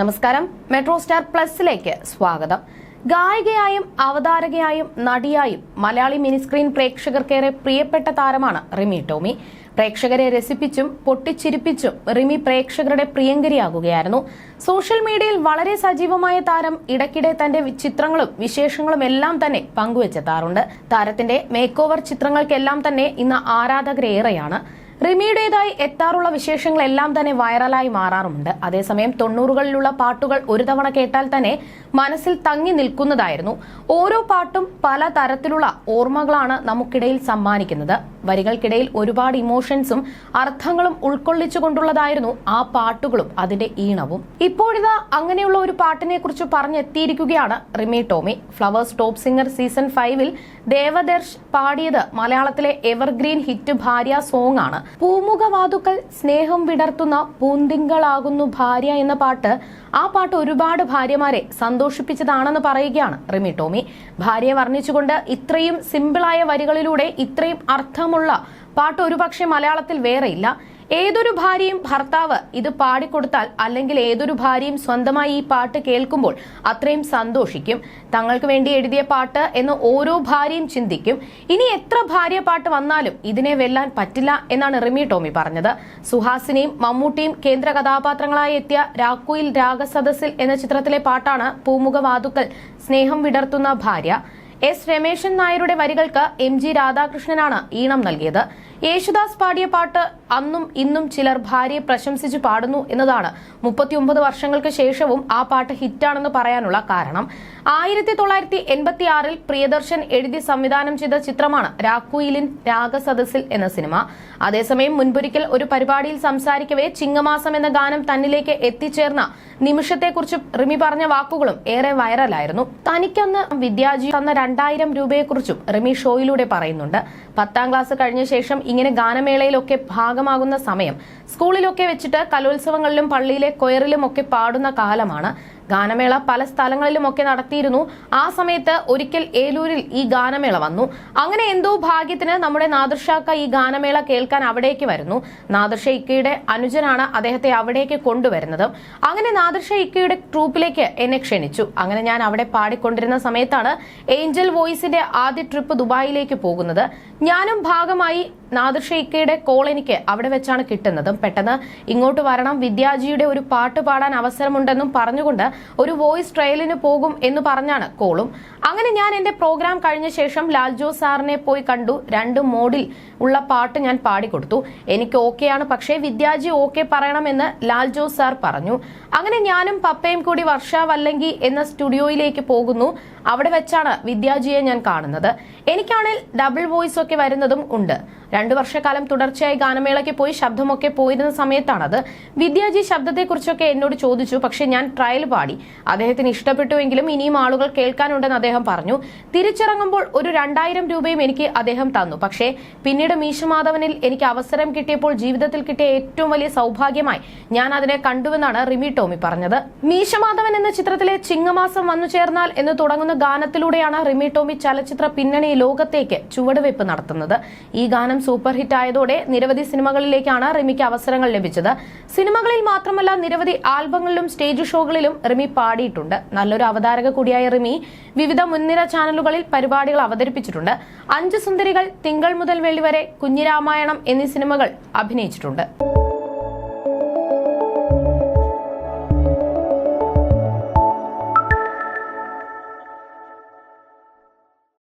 നമസ്കാരം. Metro star പ്ലസിലേക്ക് സ്വാഗതം. ഗായികയായും അവതാരകയായും നടിയായും Malayali mini screen പ്രേക്ഷകർക്കേറെ പ്രിയപ്പെട്ട താരമാണ് റിമി ടോമി. പ്രേക്ഷകരെ രസിപ്പിച്ചും പൊട്ടിച്ചിരിപ്പിച്ചും റിമി പ്രേക്ഷകരുടെ പ്രിയങ്കരിയാകുകയായിരുന്നു. സോഷ്യൽ മീഡിയയിൽ വളരെ സജീവമായ താരം ഇടയ്ക്കിടെ തന്റെ ചിത്രങ്ങളും വിശേഷങ്ങളും എല്ലാം തന്നെ പങ്കുവച്ചെത്താറുണ്ട്. താരത്തിന്റെ മേക്ക് ചിത്രങ്ങൾക്കെല്ലാം തന്നെ ഇന്ന് ആരാധകരേറെയാണ്. റിമിയുടേതായി എത്താറുള്ള വിശേഷങ്ങളെല്ലാം തന്നെ വൈറലായി മാറാറുമുണ്ട്. അതേസമയം തൊണ്ണൂറുകളിലുള്ള പാട്ടുകൾ ഒരു തവണ കേട്ടാൽ തന്നെ മനസ്സിൽ തങ്ങി നിൽക്കുന്നതായിരുന്നു. ഓരോ പാട്ടും പല തരത്തിലുള്ള ഓർമ്മകളാണ് നമുക്കിടയിൽ സമ്മാനിക്കുന്നത്. വരികൾക്കിടയിൽ ഒരുപാട് ഇമോഷൻസും അർത്ഥങ്ങളും ഉൾക്കൊള്ളിച്ചുകൊണ്ടുള്ളതായിരുന്നു ആ പാട്ടുകളും അതിന്റെ ഈണവും. ഇപ്പോഴിതാ അങ്ങനെയുള്ള ഒരു പാട്ടിനെ കുറിച്ച് പറഞ്ഞെത്തിയിരിക്കുകയാണ് Rimi Tomy. Flowers top singer season ഫൈവിൽ ദേവദർശ് പാടിയത് മലയാളത്തിലെ എവർഗ്രീൻ ഹിറ്റ് ഭാര്യ സോങ് ആണ് പൂമുഖവാതുക്കൾ സ്നേഹം വിടർത്തുന്ന പൂന്തിങ്കളാകുന്നു ഭാര്യ എന്ന പാട്ട് ആ പാട്ട് ഒരുപാട് ഭാര്യമാരെ സന്തോഷിപ്പിച്ചതാണെന്ന് പറയുകയാണ് റിമി ടോമി. ഭാര്യയെ വർണിച്ചുകൊണ്ട് ഇത്രയും സിമ്പിളായ വരികളിലൂടെ ഇത്രയും അർത്ഥമുള്ള പാട്ട് ഒരുപക്ഷെ മലയാളത്തിൽ വേറെയില്ല. ഏതൊരു ഭാര്യയും ഭർത്താവ് ഇത് പാടിക്കൊടുത്താൽ അല്ലെങ്കിൽ ഏതൊരു ഭാര്യയും സ്വന്തമായി ഈ പാട്ട് കേൾക്കുമ്പോൾ അത്രയും സന്തോഷിക്കും. തങ്ങൾക്ക് വേണ്ടി എഴുതിയ പാട്ട് എന്ന് ഓരോ ഭാര്യയും ചിന്തിക്കും. ഇനി എത്ര ഭാര്യ പാട്ട് വന്നാലും ഇതിനെ വെല്ലാൻ പറ്റില്ല എന്നാണ് റിമി ടോമി പറഞ്ഞത്. സുഹാസിനിയും മമ്മൂട്ടിയും കേന്ദ്ര കഥാപാത്രങ്ങളായി എത്തിയ രാക്കുയിൽ രാഗസദസ്സിൽ എന്ന ചിത്രത്തിലെ പാട്ടാണ് പൂമുഖവാതുക്കൾ സ്നേഹം വിടർത്തുന്ന ഭാര്യ. എസ് രമേശൻ നായരുടെ വരികൾക്ക് എം ജി രാധാകൃഷ്ണനാണ് ഈണം നൽകിയത്. യേശുദാസ് പാടിയ പാട്ട് അന്നും ഇന്നും ചിലർ ഭാര്യയെ പ്രശംസിച്ച് പാടുന്നു എന്നതാണ്. മുപ്പത്തിയൊമ്പത് വർഷങ്ങൾക്ക് ശേഷവും ആ പാട്ട് ഹിറ്റാണെന്ന് പറയാനുള്ള കാരണം. ആയിരത്തി തൊള്ളായിരത്തി എൺപത്തി ആറിൽ പ്രിയദർശൻ എഴുതി സംവിധാനം ചെയ്ത ചിത്രമാണ് രാക്കുയിലിൻ രാഗസദസ്സിൽ എന്ന സിനിമ. അതേസമയം മുൻപൊരിക്കൽ ഒരു പരിപാടിയിൽ സംസാരിക്കവേ ചിങ്ങമാസം എന്ന ഗാനം തന്നിലേക്ക് എത്തിച്ചേർന്ന നിമിഷത്തെക്കുറിച്ച് റിമി പറഞ്ഞ വാക്കുകളും ഏറെ വൈറലായിരുന്നു. തനിക്കന്ന് വിദ്യാജി തന്ന രണ്ടായിരം രൂപയെക്കുറിച്ചും റിമി ഷോയിലൂടെ പറയുന്നുണ്ട്. പത്താം ക്ലാസ് കഴിഞ്ഞ ശേഷം ഇങ്ങനെ ഗാനമേളയിലൊക്കെ ഭാഗമാകുന്ന സമയം സ്കൂളിലൊക്കെ വെച്ചിട്ട് കലോത്സവങ്ങളിലും പള്ളിയിലെ കൊയറിലും ഒക്കെ പാടുന്ന കാലമാണ്. ഗാനമേള പല സ്ഥലങ്ങളിലുമൊക്കെ നടത്തിയിരുന്നു. ആ സമയത്ത് ഒരിക്കൽ ഏലൂരിൽ ഈ ഗാനമേള വന്നു. അങ്ങനെ എന്തോ ഭാഗ്യത്തിന് നമ്മുടെ നാദർഷാക്ക ഈ ഗാനമേള കേൾക്കാൻ അവിടേക്ക് വരുന്നു. നാദർഷ ഇക്കയുടെ അനുജനാണ് അദ്ദേഹത്തെ അവിടേക്ക് കൊണ്ടുവരുന്നത്. അങ്ങനെ നാദർഷ ഇക്കയുടെ ട്രൂപ്പിലേക്ക് എന്നെ ക്ഷണിച്ചു. അങ്ങനെ ഞാൻ അവിടെ പാടിക്കൊണ്ടിരുന്ന സമയത്താണ് ഏഞ്ചൽ വോയിസിന്റെ ആദ്യ ട്രിപ്പ് ദുബായിലേക്ക് പോകുന്നത്. ഞാനും ഭാഗമായി നാദിർ ഷെയ്ക്കയുടെ കോൾ എനിക്ക് അവിടെ വെച്ചാണ് കിട്ടുന്നതും പെട്ടെന്ന് ഇങ്ങോട്ട് വരണം. വിദ്യാജിയുടെ ഒരു പാട്ട് പാടാൻ അവസരമുണ്ടെന്നും പറഞ്ഞുകൊണ്ട് ഒരു വോയിസ് ട്രയലിന് പോകും എന്ന് പറഞ്ഞാണ് കോളും. അങ്ങനെ ഞാൻ എന്റെ പ്രോഗ്രാം കഴിഞ്ഞ ശേഷം ലാൽജോ സാറിനെ പോയി കണ്ടു. രണ്ട് മോഡിൽ ഉള്ള പാട്ട് ഞാൻ പാടിക്കൊടുത്തു. എനിക്ക് ഓക്കെയാണ്. പക്ഷേ വിദ്യാജി ഓക്കെ പറയണമെന്ന് ലാൽജോ സാർ പറഞ്ഞു. അങ്ങനെ ഞാനും പപ്പയും കൂടി വർഷ വല്ലങ്കി എന്ന സ്റ്റുഡിയോയിലേക്ക് പോകുന്നു. അവിടെ വെച്ചാണ് വിദ്യാജിയെ ഞാൻ കാണുന്നത്. എനിക്കാണെങ്കിൽ ഡബിൾ വോയിസ് ഒക്കെ വരുന്നതും ഉണ്ട്. രണ്ടു വർഷക്കാലം തുടർച്ചയായി ഗാനമേളയ്ക്ക് പോയി ശബ്ദമൊക്കെ പോയിരുന്ന സമയത്താണത്. വിദ്യാജി ശബ്ദത്തെക്കുറിച്ചൊക്കെ എന്നോട് ചോദിച്ചു. പക്ഷെ ഞാൻ ട്രയൽ പാടി. അദ്ദേഹത്തിന് ഇഷ്ടപ്പെട്ടുവെങ്കിലും ഇനിയും ആളുകൾ കേൾക്കാനുണ്ടെന്ന് അദ്ദേഹം പറഞ്ഞു. തിരിച്ചിറങ്ങുമ്പോൾ ഒരു രണ്ടായിരം രൂപയും എനിക്ക് അദ്ദേഹം തന്നു. പക്ഷേ പിന്നീട് മീശമാധവനിൽ എനിക്ക് അവസരം കിട്ടിയപ്പോൾ ജീവിതത്തിൽ കിട്ടിയ ഏറ്റവും വലിയ സൗഭാഗ്യമായി ഞാൻ അതിനെ കണ്ടുവെന്നാണ് റിമി ടോമി പറഞ്ഞത്. മീശമാധവൻ എന്ന ചിത്രത്തിലെ ചിങ്ങമാസം വന്നു ചേർന്നാൽ എന്ന് തുടങ്ങുന്ന ഗാനത്തിലൂടെയാണ് റിമി ടോമി ചലച്ചിത്ര പിന്നണി ലോകത്തേക്ക് ചുവടുവയ്പ് നടത്തുന്നത്. ഈ ഗാനം സൂപ്പർ ഹിറ്റ് ആയതോടെ നിരവധി സിനിമകളിലേക്കാണ് റിമിക്ക് അവസരങ്ങൾ ലഭിച്ചത്. സിനിമകളിൽ മാത്രമല്ല നിരവധി ആൽബങ്ങളിലും സ്റ്റേജ് ഷോകളിലും റിമി പാടിയിട്ടുണ്ട്. നല്ലൊരു അവതാരക കൂടിയായ റിമി വിവിധ മുൻനിര ചാനലുകളിൽ പരിപാടികൾ അവതരിപ്പിച്ചിട്ടുണ്ട്. അഞ്ച് സുന്ദരികൾ തിങ്കൾ മുതൽ വെള്ളി വരെ കുഞ്ഞിരാമായണം എന്നീ സിനിമകൾ അഭിനയിച്ചിട്ടുണ്ട്.